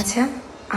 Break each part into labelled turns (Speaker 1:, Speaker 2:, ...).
Speaker 1: আচ্ছা।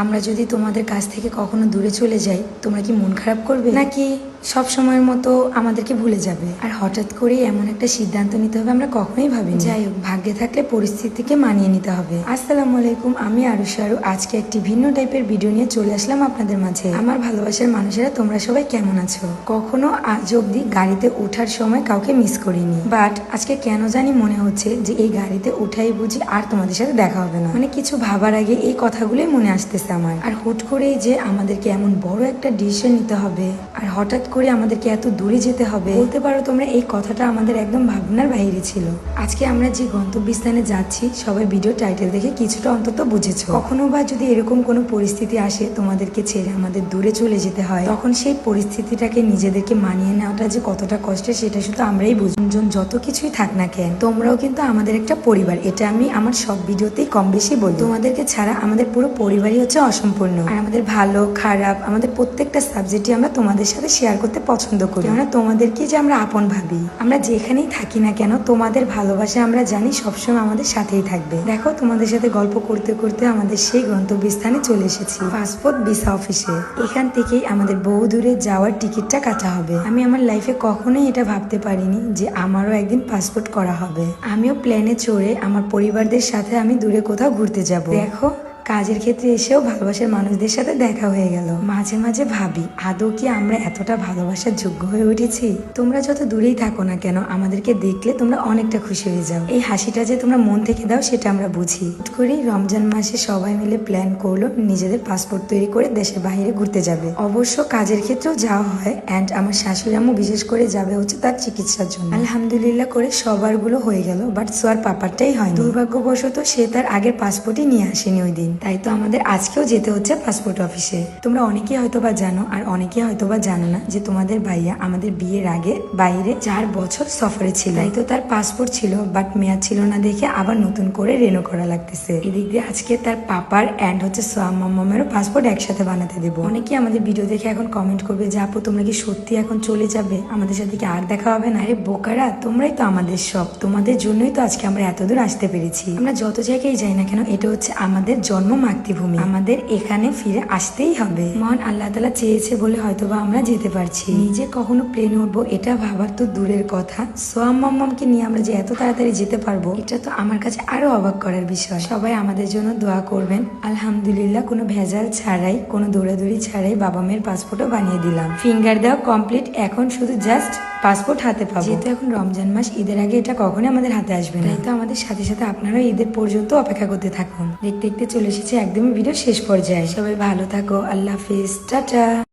Speaker 1: আমরা যদি তোমাদের কাছ থেকে কখনো দূরে চলে যাই, তোমরা কি মন খারাপ করবে? নাকি সব সময়ের মতো আমাদেরকে ভুলে যাবে? আর হঠাৎ করে এমন একটা সিদ্ধান্ত নিতে হবে আমরা কখনোই ভাবিনি। যাই হোক, ভাগ্যে থাকলে পরিস্থিতিকে মানিয়ে নিতে হবে। আসসালামু আলাইকুম, আমি আরুষ আরু। আজকে একটি ভিন্ন টাইপের ভিডিও নিয়ে চলে আসলাম আপনাদের মাঝে। আমার ভালোবাসার মানুষেরা, তোমরা সবাই কেমন আছো? কখনো আজ অব্দি গাড়িতে ওঠার সময় কাউকে মিস করিনি। বাট আজকে কেন জানি মনে হচ্ছে যে এই গাড়িতে উঠাই বুঝি আর তোমাদের সাথে দেখা হবে না। মানে কিছু ভাবার আগে এই কথাগুলোই মনে আসতেছে। আমার আর হুট করেই যে আমাদেরকে এমন বড় একটা ডিসিশন নিতে হবে, আর হঠাৎ করে আমাদেরকে এত দূরে যেতে হবে, বলতে পারো তোমরা এই কথাটা আমাদের একদম ভাবনার বাইরে ছিল। আজকে আমরা যে গন্তব্যস্থানে যাচ্ছি সবাই ভিডিও টাইটেল দেখে কিছুটা অন্তত বুঝেছ। কখনো বা যদি এরকম কোনো পরিস্থিতি আসে তোমাদেরকে ছেড়ে আমাদের দূরে চলে যেতে হয়, তখন সেই পরিস্থিতিটাকে নিজেদেরকে মানিয়ে নেওয়াটা যে কতটা কষ্টের সেটা শুধু আমরাই বুঝি। জন যত কিছুই থাক না কেন, তোমরাও কিন্তু আমাদের একটা পরিবার, এটা আমি আমার সব ভিডিওতেই কম বেশি বলি। তোমাদেরকে ছাড়া আমাদের পুরো পরিবারই হচ্ছে অসম্পূর্ণ। আর আমাদের ভালো, খারাপ, আমাদের প্রত্যেকটা সাবজেক্টই আমরা তোমাদের সাথে শেয়ার করতে পছন্দ করি। কেননা তোমাদেরকে যে আমরা আপন ভাবি, আমরা যেখানেই থাকি না কেন, তোমাদের ভালোবাসা আমরা জানি সবসময় আমাদের সাথেই থাকবে। দেখো, তোমাদের সাথে গল্প করতে করতে আমাদের সেই গন্তব্যস্থানে চলে এসেছি। পাসপোর্ট ভিসা অফিসে এখান থেকেই আমাদের বহু দূরে যাওয়ার টিকিটটা কাটা হবে। আমি আমার লাইফে কখনোই এটা ভাবতে পারিনি যে আমারও একদিন পাসপোর্ট করা হবে। আমিও প্লেনে চড়ে আমার পরিবারদের সাথে আমি দূরে কোথাও ঘুরতে যাব। দেখো কাজের ক্ষেত্রে এসেও ভালোবাসার মানুষদের সাথে দেখা হয়ে গেল। মাঝে মাঝে ভাবি, আদৌ কি আমরা এতটা ভালোবাসার যোগ্য হয়ে উঠেছি? তোমরা যত দূরেই থাকো না কেন, আমাদেরকে দেখলে তোমরা অনেকটা খুশি হয়ে যাও। এই হাসিটা যে তোমরা মন থেকে দাও, সেটা আমরা বুঝি। করেই রমজান মাসে সবাই মিলে প্ল্যান করল, নিজেদের পাসপোর্ট তৈরি করে দেশের বাইরে ঘুরতে যাবে। অবশ্য কাজের ক্ষেত্রেও যাওয়া হয় অ্যান্ড আমার শাশুড়ি বিশেষ করে যাবে হচ্ছে তার চিকিৎসার জন্য। আলহামদুলিল্লাহ করে সবারগুলো হয়ে গেল বাট সোয়ার পাপারটাই হয় দুর্ভাগ্যবশত সে তার আগের পাসপোর্টই নিয়ে আসেনি ওই দিন। তাই তো আমাদের আজকেও যেতে হচ্ছে পাসপোর্ট অফিসে তোমরা অনেকেই হয়তো বা জানো আর অনেকে হয়তো বা জানো না যে তোমাদের ভাইয়া আমাদের বিয়ের আগে বাইরে চার বছর সফরে ছিল। তাই তো তার পাসপোর্ট ছিল বাট মেয়াদ ছিল না দেখে আবার নতুন করে রেনো করা লাগতেছে। এদিক দিয়ে আজকে তার পাপার অ্যান্ড হচ্ছে সোয়াম মামেরও পাসপোর্ট একসাথে বানাতে দেবো। অনেকেই আমাদের ভিডিও দেখে এখন কমেন্ট করবে যে, আপু, তোমরা কি সত্যি এখন চলে যাবে? আমাদের সাথে কি আর দেখা হবে না? আরে বোকারা, তোমরাই তো আমাদের সব। তোমাদের জন্যই তো আজকে আমরা এতদূর আসতে পেরেছি। আমরা যত জায়গায় যাই না কেন, এটা হচ্ছে আমাদের জন্ম মাতৃভূমি। আমাদের এখানে ফিরে আসতেই হবে। মহান আল্লাহ তালা চেয়েছে বলে হয়তোবা আমরা যেতে পারছি। নিজে কখনো প্লেনে উঠবো, এটা ভাবার তো দূরের কথা। সোয়াম মাম্মামকে নিয়ে আমরা যে এত তাড়াতাড়ি যেতে পারব, এটা তো আমার কাছে আরও অবাক করার বিষয়। সবাই আমাদের জন্য দোয়া করবেন। আলহামদুলিল্লাহ, কোনো ভেজাল ছাড়াই, কোনো দৌড়াদৌড়ি ছাড়াই বাবা মেয়ের পাসপোর্টও বানিয়ে দিলাম। ফিঙ্গার দেওয়া কমপ্লিট, এখন শুধু জাস্ট পাসপোর্ট হাতে পাবো। যেহেতু এখন রমজান মাস, ঈদের আগে এটা কখনোই আমাদের হাতে আসবে না। তো আমাদের সাথে সাথে আপনারা ঈদের পর্যন্ত অপেক্ষা করতে থাকুন। দেখতে দেখতে চলে এসেছে একদমই ভিডিও শেষ পর্যায়ে। সবাই ভালো থাকো আল্লাহ হাফিজ টাটা।